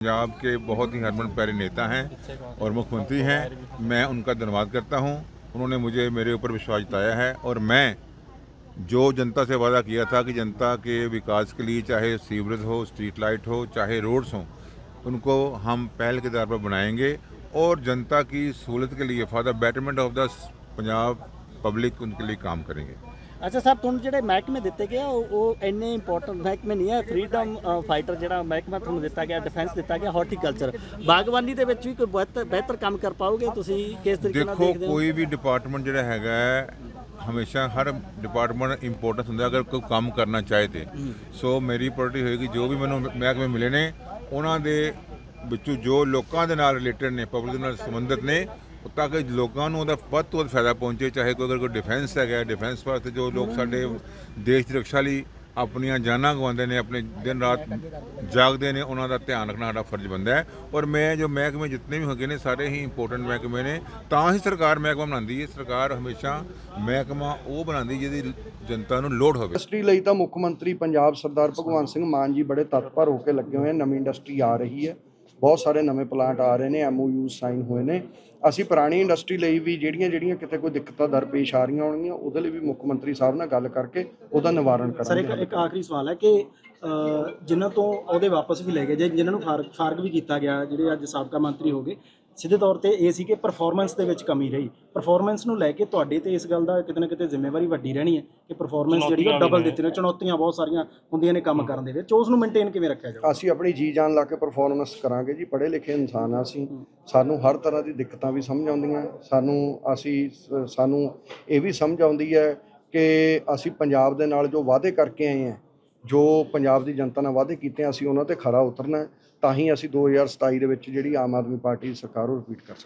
पंजाब के बहुत ही हरमन प्यारे नेता हैं और मुख्यमंत्री हैं। मैं उनका धन्यवाद करता हूँ। उन्होंने मुझे मेरे ऊपर विश्वास जताया है और मैं जो जनता से वादा किया था कि जनता के विकास के लिए चाहे सीवरेज हो, स्ट्रीट लाइट हो, चाहे रोड्स हों, उनको हम पहल के आधार पर बनाएँगे और जनता की सहूलत के लिए for the betterment of the Punjab public उनके लिए काम करेंगे। ਅੱਛਾ ਸਰ ਤੁਹਾਨੂੰ ਜਿਹੜੇ ਮਹਿਕਮੇ ਦਿੱਤੇ ਗਏ ਆ, ਉਹ ਉਹ ਇੰਨੇ ਇੰਪੋਰਟੈਂਟ ਮਹਿਕਮੇ ਨਹੀਂ ਹੈ ਫਰੀडम ਫਾਈਟਰ ਜਿਹੜਾ ਮਹਿਕਮਾ ਤੁਹਾਨੂੰ ਦਿੱਤਾ ਗਿਆ ਡਿਫੈਂਸ ਦਿੱਤਾ ਗਿਆ ਹਾਰਟੀਕਲਚਰ ਬਾਗਬਾਨੀ ਦੇ ਵਿੱਚ ਵੀ ਕੋਈ ਬਿਹਤਰ ਬਿਹਤਰ ਕੰਮ ਕਰ ਪਾਓਗੇ? ਤੁਸੀਂ ਕਿਸ ਤਰੀਕੇ ਨਾਲ ਦੇਖੋ ਦੇਖਦੇ ਹੋ? ਕੋਈ ਵੀ ਡਿਪਾਰਟਮੈਂਟ ਜਿਹੜਾ ਹੈਗਾ ਹੈ, ਹਮੇਸ਼ਾ ਹਰ ਡਿਪਾਰਟਮੈਂਟ ਇੰਪੋਰਟੈਂਸ ਹੁੰਦਾ ਅਗਰ ਕੋਈ ਕੰਮ ਕਰਨਾ ਚਾਹੇ ਤੇ। ਸੋ ਮੇਰੀ ਪ੍ਰਾਇੋਰਟੀ ਹੋਏਗੀ ਜੋ ਵੀ ਮੈਨੂੰ ਮਹਿਕਮੇ ਮਿਲੇ ਨੇ ਉਹਨਾਂ ਦੇ ਵਿੱਚੋਂ ਜੋ ਲੋਕਾਂ ਦੇ ਨਾਲ ਰਿਲੇਟਡ ਨੇ ਪਬਲਿਕ ਨਾਲ ਸੰਬੰਧਿਤ ਨੇ ਤਾਂ ਕਿ ਲੋਕਾਂ ਨੂੰ ਉਹਦਾ ਵੱਧ ਤੋਂ ਵੱਧ ਫਾਇਦਾ ਪਹੁੰਚੇ, ਚਾਹੇ ਕੋਈ ਅਗਰ ਕੋਈ ਡਿਫੈਂਸ ਹੈਗਾ ਡਿਫੈਂਸ ਵਾਸਤੇ ਜੋ ਲੋਕ ਸਾਡੇ ਦੇਸ਼ ਦੀ ਰੱਖਿਆ ਲਈ ਆਪਣੀਆਂ ਜਾਨਾਂ ਗਵਾਉਂਦੇ ਨੇ, ਆਪਣੇ ਦਿਨ ਰਾਤ ਜਾਗਦੇ ਨੇ, ਉਹਨਾਂ ਦਾ ਧਿਆਨ ਰੱਖਣਾ ਸਾਡਾ ਫਰਜ਼ ਬਣਦਾ ਹੈ। ਔਰ ਮੈਂ ਜੋ ਮਹਿਕਮੇ ਜਿੰਨੇ ਵੀ ਹੈਗੇ ਨੇ, ਸਾਰੇ ਹੀ ਇੰਪੋਰਟੈਂਟ ਮਹਿਕਮੇ ਨੇ, ਤਾਂ ਹੀ ਸਰਕਾਰ ਮਹਿਕਮਾ ਬਣਾਉਂਦੀ ਹੈ। ਸਰਕਾਰ ਹਮੇਸ਼ਾ ਮਹਿਕਮਾ ਉਹ ਬਣਾਉਂਦੀ ਜਿਹਦੀ ਜਨਤਾ ਨੂੰ ਲੋੜ ਹੋਵੇ। ਇੰਡਸਟਰੀ ਲਈ ਤਾਂ ਮੁੱਖ ਮੰਤਰੀ ਪੰਜਾਬ ਸਰਦਾਰ ਭਗਵੰਤ ਸਿੰਘ ਮਾਨ ਜੀ ਬੜੇ ਤਤਪਰ ਹੋ ਕੇ ਲੱਗੇ ਹੋਏ ਨਵੀਂ ਇੰਡਸਟਰੀ ਆ ਰਹੀ ਹੈ। ਬਹੁਤ ਸਾਰੇ ਨਵੇਂ ਪਲਾਂਟ ਆ ਰਹੇ ਨੇ ਐਮਓਯੂ ਸਾਈਨ ਹੋਏ ਨੇ। ਅਸੀਂ ਪੁਰਾਣੀ ਇੰਡਸਟਰੀ ਲਈ ਵੀ ਜਿਹੜੀਆਂ ਜਿਹੜੀਆਂ ਕਿਤੇ ਕੋਈ ਦਿੱਕਤਾਂ ਦਰਪੇਸ਼ ਆ ਰਹੀਆਂ ਹੋਣਗੀਆਂ ਉਹਦੇ ਲਈ ਵੀ ਮੁੱਖ ਮੰਤਰੀ ਸਾਹਿਬ ਨਾਲ ਗੱਲ ਕਰਕੇ ਉਹਦਾ ਨਿਵਾਰਣ ਸਰ ਇੱਕ ਕਰਾਂਗੇ। ਆਖਰੀ ਸਵਾਲ ਹੈ ਕਿ ਜਿਨ੍ਹਾਂ ਤੋਂ ਅਹੁਦੇ ਵਾਪਸ ਵੀ ਲੈ ਗਏ ਜੇ ਜਿਨ੍ਹਾਂ ਨੂੰ ਫਾਰਗ ਵੀ ਕੀਤਾ ਗਿਆ ਜਿਹੜੇ ਅੱਜ ਸਾਬਕਾ ਮੰਤਰੀ ਹੋ ਗਏ ਸਿੱਧੇ ਤੌਰ ਤੇ ਇਹ ਸੀ ਕਿ ਪਰਫਾਰਮੈਂਸ ਦੇ ਵਿੱਚ ਕਮੀ ਰਹੀ। ਪਰਫਾਰਮੈਂਸ ਨੂੰ ਲੈ ਕੇ ਤੁਹਾਡੇ ਤੇ ਇਸ ਗੱਲ ਦਾ ਕਿਤੇ ਨਾ ਕਿਤੇ ਜ਼ਿੰਮੇਵਾਰੀ ਵੱਡੀ ਰਹਿਣੀ ਹੈ ਕਿ ਪਰਫਾਰਮੈਂਸ ਜਿਹੜੀ ਉਹ ਡਬਲ ਦਿੱਤੀ ਨੇ। ਚੁਣੌਤੀਆਂ ਬਹੁਤ ਸਾਰੀਆਂ ਹੁੰਦੀਆਂ ਨੇ ਕੰਮ ਕਰਨ ਦੇ ਵਿੱਚ। ਉਸ ਨੂੰ ਮੇਨਟੇਨ ਕਿਵੇਂ ਰੱਖਿਆ ਜਾਵੇ ਅਸੀਂ ਆਪਣੀ ਜੀ ਜਾਨ ਲਾ ਕੇ ਪਰਫਾਰਮੈਂਸ ਕਰਾਂਗੇ ਜੀ। ਪੜ੍ਹੇ ਲਿਖੇ ਇਨਸਾਨ ਆ ਅਸੀਂ। ਸਾਨੂੰ ਹਰ ਤਰ੍ਹਾਂ ਦੀ ਦਿੱਕਤਾਂ ਵੀ ਸਮਝ ਆਉਂਦੀਆਂ। ਸਾਨੂੰ ਅਸੀਂ ਸਾਨੂੰ ਇਹ ਵੀ ਸਮਝ ਆਉਂਦੀ ਹੈ ਕਿ ਅਸੀਂ ਪੰਜਾਬ ਦੇ ਨਾਲ ਜੋ ਵਾਅਦੇ ਕਰਕੇ ਆਏ ਹਾਂ ਜੋ ਪੰਜਾਬ ਦੀ ਜਨਤਾ ਨਾਲ ਵਾਅਦੇ ਕੀਤੇ ਆ, ਅਸੀਂ ਉਹਨਾਂ ਤੇ ਖਰਾ ਉਤਰਨਾ ਤਾਂ ਹੀ ਅਸੀਂ 2027 ਦੇ ਵਿੱਚ ਜਿਹੜੀ ਆਮ ਆਦਮੀ ਪਾਰਟੀ ਦੀ ਸਰਕਾਰ ਉਹ ਰਿਪੀਟ ਕਰ ਸਕਦੇ